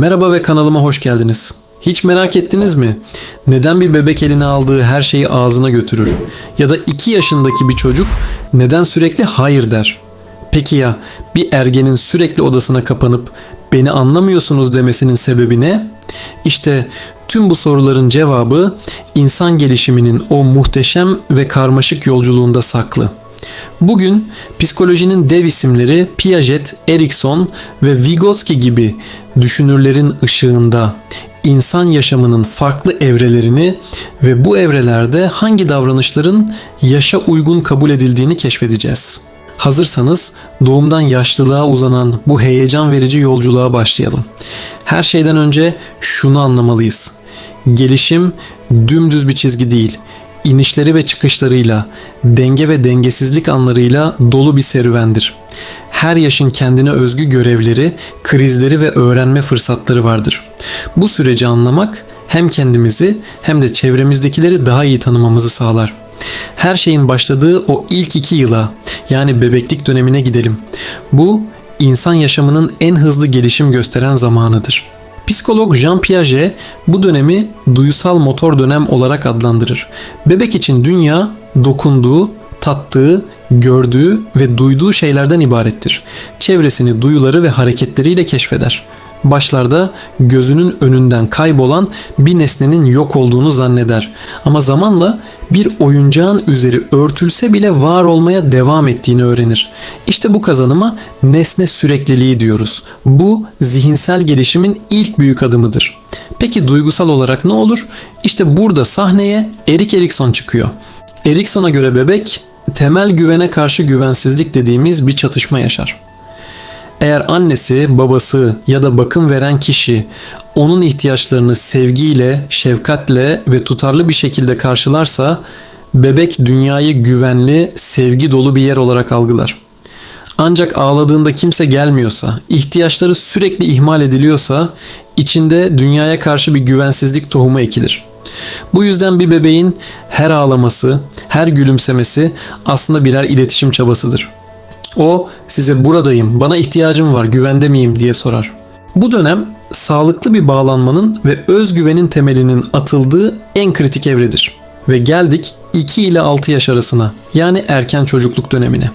Merhaba ve kanalıma hoş geldiniz. Hiç merak ettiniz mi? Neden bir bebek eline aldığı her şeyi ağzına götürür? Ya da 2 yaşındaki bir çocuk neden sürekli hayır der? Peki ya bir ergenin sürekli odasına kapanıp beni anlamıyorsunuz demesinin sebebi ne? İşte tüm bu soruların cevabı insan gelişiminin o muhteşem ve karmaşık yolculuğunda saklı. Bugün psikolojinin dev isimleri Piaget, Erikson ve Vygotsky gibi düşünürlerin ışığında insan yaşamının farklı evrelerini ve bu evrelerde hangi davranışların yaşa uygun kabul edildiğini keşfedeceğiz. Hazırsanız doğumdan yaşlılığa uzanan bu heyecan verici yolculuğa başlayalım. Her şeyden önce şunu anlamalıyız. Gelişim dümdüz bir çizgi değil inişleri ve çıkışlarıyla, denge ve dengesizlik anlarıyla dolu bir serüvendir. Her yaşın kendine özgü görevleri, krizleri ve öğrenme fırsatları vardır. Bu süreci anlamak hem kendimizi hem de çevremizdekileri daha iyi tanımamızı sağlar. Her şeyin başladığı o ilk iki yıla yani bebeklik dönemine gidelim. Bu insan yaşamının en hızlı gelişim gösteren zamanıdır. Psikolog Jean Piaget bu dönemi duyusal motor dönem olarak adlandırır. Bebek için dünya dokunduğu, tattığı, gördüğü ve duyduğu şeylerden ibarettir. Çevresini duyuları ve hareketleriyle keşfeder. Başlarda gözünün önünden kaybolan bir nesnenin yok olduğunu zanneder. Ama zamanla bir oyuncağın üzeri örtülse bile var olmaya devam ettiğini öğrenir. İşte bu kazanıma nesne sürekliliği diyoruz. Bu zihinsel gelişimin ilk büyük adımıdır. Peki duygusal olarak ne olur? İşte burada sahneye Erik Erikson çıkıyor. Erikson'a göre bebek temel güvene karşı güvensizlik dediğimiz bir çatışma yaşar. Eğer annesi, babası ya da bakım veren kişi onun ihtiyaçlarını sevgiyle, şefkatle ve tutarlı bir şekilde karşılarsa bebek dünyayı güvenli, sevgi dolu bir yer olarak algılar. Ancak ağladığında kimse gelmiyorsa, ihtiyaçları sürekli ihmal ediliyorsa içinde dünyaya karşı bir güvensizlik tohumu ekilir. Bu yüzden bir bebeğin her ağlaması, her gülümsemesi aslında birer iletişim çabasıdır. O size buradayım, bana ihtiyacım var, güvende miyim diye sorar. Bu dönem sağlıklı bir bağlanmanın ve özgüvenin temelinin atıldığı en kritik evredir. Ve geldik 2 ile 6 yaş arasına yani erken çocukluk dönemine.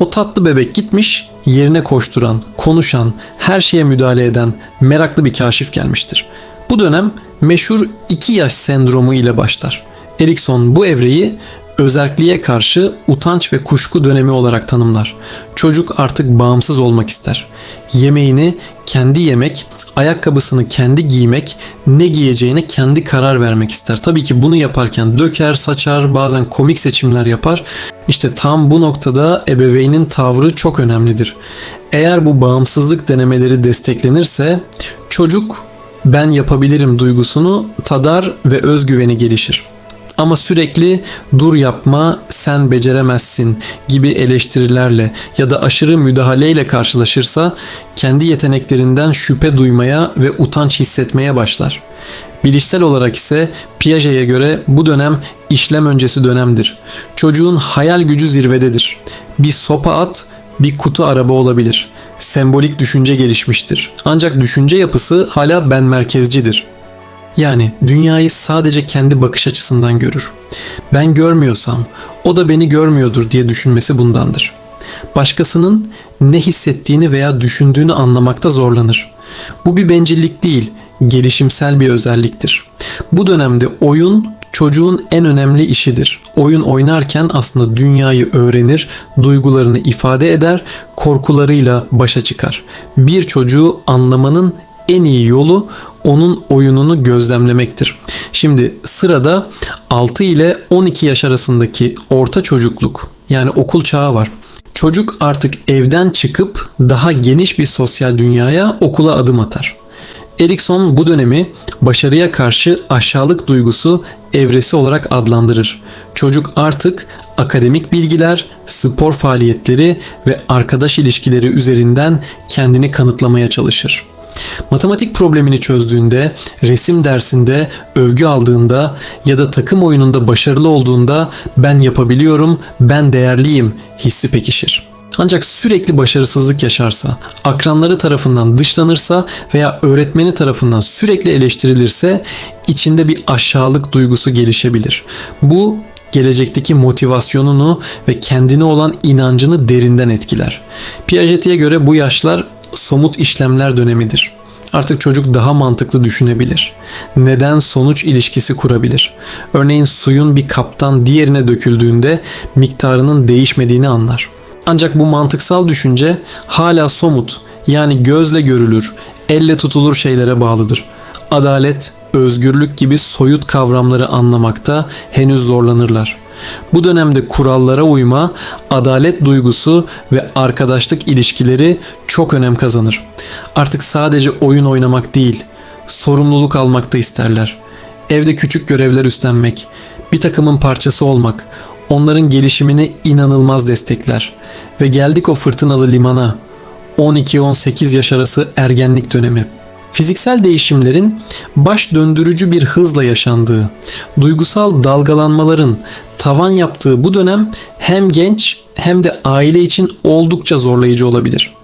O tatlı bebek gitmiş, yerine koşturan, konuşan, her şeye müdahale eden meraklı bir kaşif gelmiştir. Bu dönem meşhur 2 yaş sendromu ile başlar. Erikson bu evreyi özerkliğe karşı utanç ve kuşku dönemi olarak tanımlar. Çocuk artık bağımsız olmak ister. Yemeğini kendi yemek, ayakkabısını kendi giymek, ne giyeceğine kendi karar vermek ister. Tabii ki bunu yaparken döker, saçar, bazen komik seçimler yapar. İşte tam bu noktada ebeveynin tavrı çok önemlidir. Eğer bu bağımsızlık denemeleri desteklenirse çocuk ben yapabilirim duygusunu tadar ve özgüveni gelişir. Ama sürekli dur yapma, sen beceremezsin gibi eleştirilerle ya da aşırı müdahaleyle karşılaşırsa kendi yeteneklerinden şüphe duymaya ve utanç hissetmeye başlar. Bilişsel olarak ise Piaget'e göre bu dönem işlem öncesi dönemdir. Çocuğun hayal gücü zirvededir. Bir sopa at, bir kutu araba olabilir. Sembolik düşünce gelişmiştir. Ancak düşünce yapısı hala ben merkezcidir. Yani dünyayı sadece kendi bakış açısından görür. Ben görmüyorsam o da beni görmüyordur diye düşünmesi bundandır. Başkasının ne hissettiğini veya düşündüğünü anlamakta zorlanır. Bu bir bencillik değil, gelişimsel bir özelliktir. Bu dönemde oyun çocuğun en önemli işidir. Oyun oynarken aslında dünyayı öğrenir, duygularını ifade eder, korkularıyla başa çıkar. Bir çocuğu anlamanın en iyi yolu onun oyununu gözlemlemektir. Şimdi sırada 6 ile 12 yaş arasındaki orta çocukluk yani okul çağı var. Çocuk artık evden çıkıp daha geniş bir sosyal dünyaya okula adım atar. Erikson bu dönemi başarıya karşı aşağılık duygusu evresi olarak adlandırır. Çocuk artık akademik bilgiler, spor faaliyetleri ve arkadaş ilişkileri üzerinden kendini kanıtlamaya çalışır. Matematik problemini çözdüğünde, resim dersinde övgü aldığında ya da takım oyununda başarılı olduğunda ben yapabiliyorum, ben değerliyim hissi pekişir. Ancak sürekli başarısızlık yaşarsa, akranları tarafından dışlanırsa veya öğretmeni tarafından sürekli eleştirilirse içinde bir aşağılık duygusu gelişebilir. Bu gelecekteki motivasyonunu ve kendine olan inancını derinden etkiler. Piaget'e göre bu yaşlar somut işlemler dönemidir. Artık çocuk daha mantıklı düşünebilir. Neden sonuç ilişkisi kurabilir. Örneğin suyun bir kaptan diğerine döküldüğünde miktarının değişmediğini anlar. Ancak bu mantıksal düşünce hala somut yani gözle görülür, elle tutulur şeylere bağlıdır. Adalet, özgürlük gibi soyut kavramları anlamakta henüz zorlanırlar. Bu dönemde kurallara uyma, adalet duygusu ve arkadaşlık ilişkileri çok önem kazanır. Artık sadece oyun oynamak değil, sorumluluk almak da isterler. Evde küçük görevler üstlenmek, bir takımın parçası olmak, onların gelişimini inanılmaz destekler. Ve geldik o fırtınalı limana. 12-18 yaş arası ergenlik dönemi. Fiziksel değişimlerin baş döndürücü bir hızla yaşandığı, duygusal dalgalanmaların tavan yaptığı bu dönem hem genç hem de aile için oldukça zorlayıcı olabilir.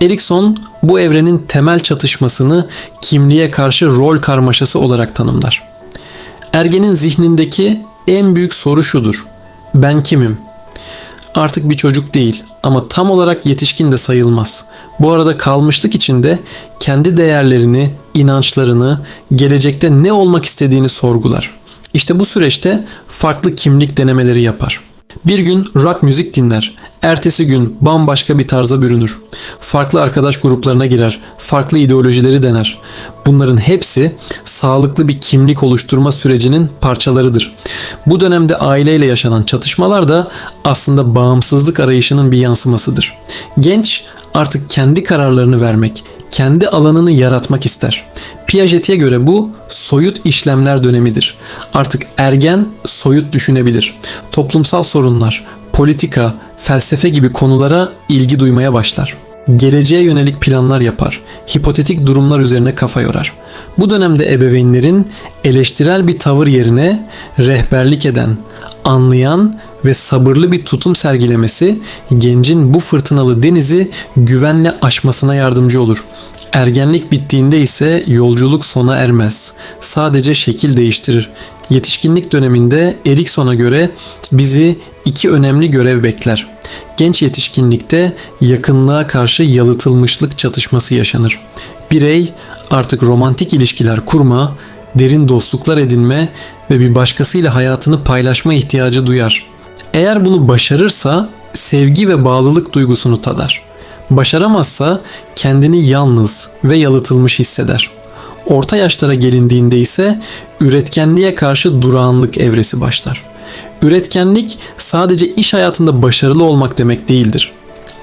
Erikson bu evrenin temel çatışmasını kimliğe karşı rol karmaşası olarak tanımlar. Ergenin zihnindeki en büyük soru şudur. Ben kimim? Artık bir çocuk değil ama tam olarak yetişkin de sayılmaz. Bu arada kalmışlık içinde kendi değerlerini, inançlarını, gelecekte ne olmak istediğini sorgular. İşte bu süreçte farklı kimlik denemeleri yapar. Bir gün rock müzik dinler. Ertesi gün bambaşka bir tarza bürünür. Farklı arkadaş gruplarına girer. Farklı ideolojileri dener. Bunların hepsi sağlıklı bir kimlik oluşturma sürecinin parçalarıdır. Bu dönemde aileyle yaşanan çatışmalar da aslında bağımsızlık arayışının bir yansımasıdır. Genç artık kendi kararlarını vermek, kendi alanını yaratmak ister. Piaget'e göre bu soyut işlemler dönemidir. Artık ergen soyut düşünebilir. Toplumsal sorunlar, politika, felsefe gibi konulara ilgi duymaya başlar. Geleceğe yönelik planlar yapar. Hipotetik durumlar üzerine kafa yorar. Bu dönemde ebeveynlerin eleştirel bir tavır yerine rehberlik eden, anlayan ve sabırlı bir tutum sergilemesi gencin bu fırtınalı denizi güvenle aşmasına yardımcı olur. Ergenlik bittiğinde ise yolculuk sona ermez. Sadece şekil değiştirir. Yetişkinlik döneminde Erikson'a göre bizi iki önemli görev bekler. Genç yetişkinlikte yakınlığa karşı yalıtılmışlık çatışması yaşanır. Birey artık romantik ilişkiler kurma, derin dostluklar edinme ve bir başkasıyla hayatını paylaşma ihtiyacı duyar. Eğer bunu başarırsa sevgi ve bağlılık duygusunu tadar. Başaramazsa kendini yalnız ve yalıtılmış hisseder. Orta yaşlara gelindiğinde ise üretkenliğe karşı durağanlık evresi başlar. Üretkenlik sadece iş hayatında başarılı olmak demek değildir.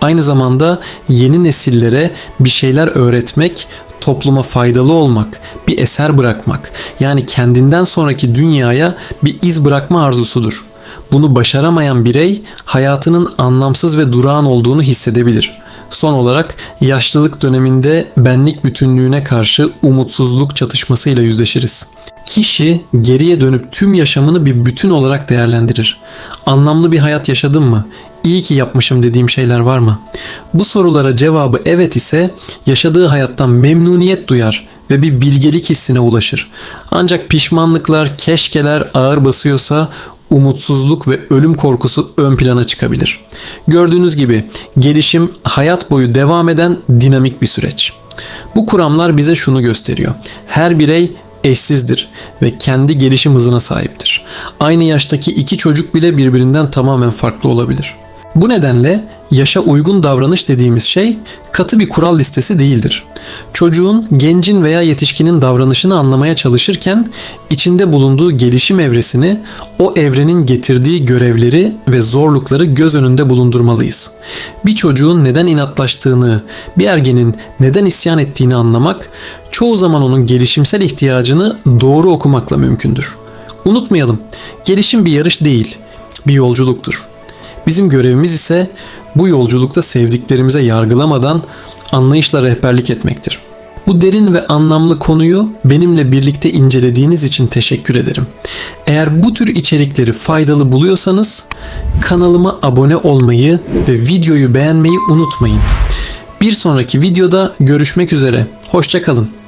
Aynı zamanda yeni nesillere bir şeyler öğretmek, topluma faydalı olmak, bir eser bırakmak, yani kendinden sonraki dünyaya bir iz bırakma arzusudur. Bunu başaramayan birey hayatının anlamsız ve durağan olduğunu hissedebilir. Son olarak yaşlılık döneminde benlik bütünlüğüne karşı umutsuzluk çatışmasıyla yüzleşiriz. Kişi geriye dönüp tüm yaşamını bir bütün olarak değerlendirir. Anlamlı bir hayat yaşadım mı? İyi ki yapmışım dediğim şeyler var mı? Bu sorulara cevabı evet ise yaşadığı hayattan memnuniyet duyar ve bir bilgelik hissine ulaşır. Ancak pişmanlıklar, keşkeler ağır basıyorsa umutsuzluk ve ölüm korkusu ön plana çıkabilir. Gördüğünüz gibi gelişim hayat boyu devam eden dinamik bir süreç. Bu kuramlar bize şunu gösteriyor. Her birey eşsizdir ve kendi gelişim hızına sahiptir. Aynı yaştaki iki çocuk bile birbirinden tamamen farklı olabilir. Bu nedenle yaşa uygun davranış dediğimiz şey katı bir kural listesi değildir. Çocuğun, gencin veya yetişkinin davranışını anlamaya çalışırken içinde bulunduğu gelişim evresini, o evrenin getirdiği görevleri ve zorlukları göz önünde bulundurmalıyız. Bir çocuğun neden inatlaştığını, bir ergenin neden isyan ettiğini anlamak, çoğu zaman onun gelişimsel ihtiyacını doğru okumakla mümkündür. Unutmayalım, gelişim bir yarış değil, bir yolculuktur. Bizim görevimiz ise bu yolculukta sevdiklerimize yargılamadan anlayışla rehberlik etmektir. Bu derin ve anlamlı konuyu benimle birlikte incelediğiniz için teşekkür ederim. Eğer bu tür içerikleri faydalı buluyorsanız kanalıma abone olmayı ve videoyu beğenmeyi unutmayın. Bir sonraki videoda görüşmek üzere. Hoşçakalın.